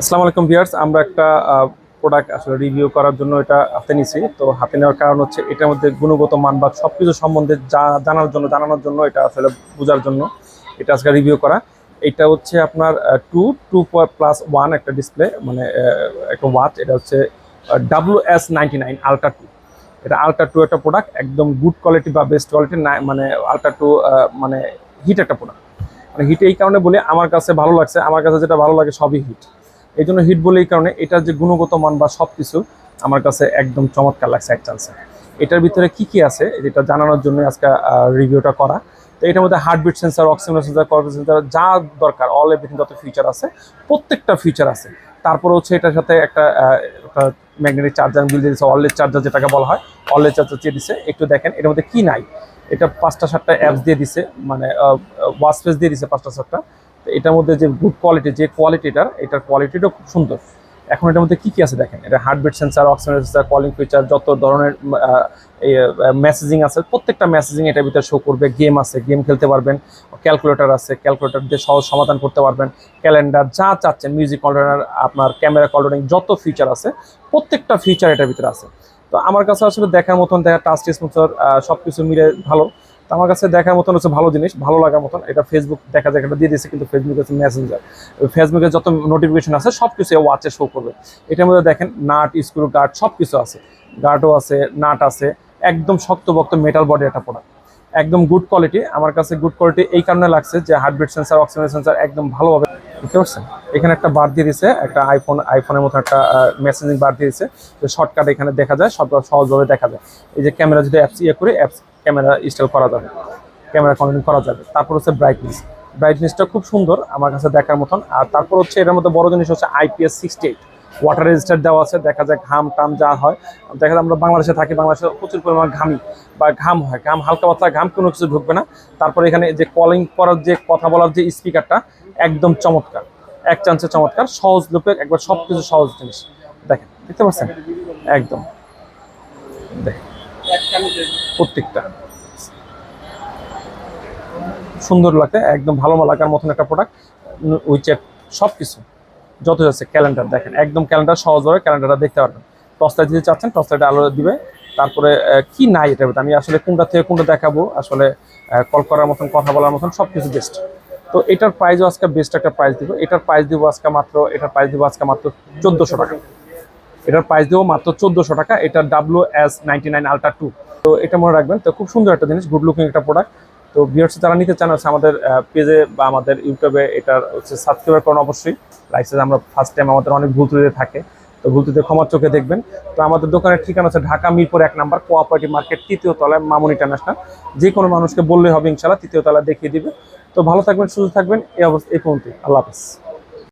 আসসালামু আলাইকুম ভিউয়ার্স, আমরা একটা প্রোডাক্ট আসলে রিভিউ করার জন্য এটা হাতে নিছি। তো হাতে নেওয়ার কারণ হচ্ছে এটার মধ্যে গুণগত মান বা সব কিছু সম্বন্ধে যা, জানার জন্য, জানানোর জন্য এটা আসলে বোঝার জন্য এটা আজকে রিভিউ করা। এটা হচ্ছে আপনার টু টু প্লাস ওয়ান একটা ডিসপ্লে মানে একটা ওয়াচ এটা হচ্ছে W S ninety nine ultra two এটা আলট্রা টু একটা প্রোডাক্ট একদম গুড কোয়ালিটি বা বেস্ট কোয়ালিটি মানে আলট্রা টু মানে হিট একটা প্রোডাক্ট মানে হিট এই কারণে বলি, আমার কাছে ভালো লাগছে, আমার কাছে যেটা ভালো লাগে সবই হিট এই জন্য হিট বলে এই কারণে এটার যে গুণগত মান বা সব কিছু আমার কাছে একদম চমৎকার লাগছে এক চান্সে এটার ভিতরে কি কি আছে? এটা জানানোর জন্য আজকে রিভিউটা করা। তো এটার মধ্যে heartbeat sensor oxygen sensor corporate sensor যা দরকার অল এভরিথিং যত ফিচার আছে, প্রত্যেকটা ফিচার আছে। তারপর হচ্ছে এটার সাথে একটা ম্যাগনেটিক চার্জার বিল দিয়ে দিচ্ছে অনলাইন চার্জার যেটাকে বলা হয় অনলাইন চার্জার দিয়ে দিছে। একটু দেখেন, এটার মধ্যে কি নাই? এটা পাঁচটা, সাতটা অ্যাপস দিয়ে দিছে মানে ওয়াশ ফেস দিয়ে দিছে পাঁচটা, সাতটা। এটার মধ্যে যে গুড কোয়ালিটি যে কোয়ালিটিটার এটার কোয়ালিটিটাও খুব সুন্দর। এখন এটার মধ্যে কী কী আছে দেখেন? এটা heartbeat sensor oxygen sensor calling feature যত ধরনের মেসেজিং আছে, প্রত্যেকটা মেসেজিং এটার ভিতরে শো করবে। গেম আছে গেম খেলতে পারবেন ক্যালকুলেটর আছে ক্যালকুলেটর দিয়ে সহজ সমাধান করতে পারবেন ক্যালেন্ডার যা চাচ্ছেন মিউজিক কন্ট্রোলার আপনার ক্যামেরা কন্ট্রোলিং যত ফিচার আছে, প্রত্যেকটা ফিচার এটার ভিতরে আছে। তো আমার কাছে আসলে দেখার মতন, দেখা টাচ স্পন্সর সব কিছু মিলে ভালো। তো আমার কাছে দেখার মতন হচ্ছে ভালো জিনিস, ভালো লাগার মতন। এটা ফেসবুক দেখা যায়, এটা দিয়ে দিয়েছে কিন্তু ফেসবুক হচ্ছে মেসেঞ্জার ফেসবুকে যত নোটিফিকেশন আছে সব কিছু ওয়াচে শো করবে। এটার মধ্যে দেখেন নাট স্ক্রু গার্ড সব কিছু আছে। গার্ডও আছে নাট আছে। একদম শক্তভক্ত মেটাল বডি একটা প্রোডাক্ট একদম গুড কোয়ালিটি আমার কাছে গুড কোয়ালিটি এই কারণে লাগছে যে হার্টবিট সেন্সার অক্সিজেন সেন্সার একদম ভালোভাবে বুঝতে পারছেন? এখানে একটা বার দিয়ে দিছে, একটা আইফোন আইফোনের মতো একটা মেসেজিং বার দিয়ে দিছে। যে শর্টকাট এখানে দেখা যায়, সব সহজভাবে দেখা যায়। এই যে ক্যামেরা যদি অ্যাপস ইয়ে করে অ্যাপস ক্যামেরা ইনস্টল করা যাবে ক্যামেরা কন্ট্রোল করা যাবে। তারপর হচ্ছে ব্রাইটনেস ব্রাইটনেসটা খুব সুন্দর, আমার কাছে দেখার মতন। আর তারপর হচ্ছে এটার মধ্যে বড় জিনিস হচ্ছে IPS sixty eight water resister দেওয়া আছে, দেখা যায় ঘাম টাম যা হয়। দেখা যায় আমরা বাংলাদেশে থাকি, বাংলাদেশে প্রচুর পরিমাণ ঘামি বা ঘাম হয়। ঘাম, হালকা পাতলা ঘাম, কোনো কিছু ঢুকবে না। তারপরে এখানে যে কলিং করার যে কথা বলার যে স্পিকারটা একদম চমৎকার, এক চান্সে চমৎকার, সহজ লোপে একবার সব কিছু সহজ জিনিস। দেখেন, দেখতে পাচ্ছেন? একদম। প্রত্যেকটা। সুন্দর লাগে একদম ভালো লাগার মতন একটা প্রোডাক্ট উইচেট সব কিছু যত যাচ্ছে ক্যালেন্ডার দেখেন, একদম ক্যালেন্ডার সহজভাবে ক্যালেন্ডারটা দেখতে পারবেন। টসলাইট যদি চাচ্ছেন টসলাইটে আলো দিবে। তারপরে কি নাই এটা আমি আসলে কোনটা থেকে কোনটা দেখাবো, আসলে কল করার মতন, কথা বলার মতন সব কিছু বেস্ট তো এটার প্রাইসও আজকে বেস্ট একটা প্রাইস দিব। এটার প্রাইস দিব আজকে মাত্র, এটার প্রাইস দিব আজকে মাত্র চোদ্দোশো টাকা। এটার প্রাইস দেবো মাত্র চোদ্দোশো টাকা, এটা W S ninety nine ultra two তো এটা মনে রাখবেন, তো খুব সুন্দর একটা জিনিস গুড লুকিং একটা প্রোডাক্ট তো ভিউয়ার্স যারা নিতে চান হচ্ছে আমাদের পেজে বা আমাদের ইউটিউবে এটার হচ্ছে সাবস্ক্রাইব করুন অবশ্যই। লাইসেন্স আমরা ফার্স্ট টাইম আমাদের অনেক ভুল ত্রুটি থাকে, তো ভুল ত্রুটি ক্ষমার চোখে দেখবেন। তো আমাদের দোকানের ঠিকানা হচ্ছে ঢাকা মিরপুর এক নাম্বার কোঅপারেটিভ মার্কেট, তৃতীয় তলায় মামুন ইন্টারন্যাশনাল। যে কোনো মানুষকে বললে হবে ইনশাল্লাহ, তৃতীয় তলায় দেখিয়ে দিবে। তো ভালো থাকবেন, সুস্থ থাকবেন, এই অবস্থা এই পর্যন্তই। আল্লাহ হাফিজ।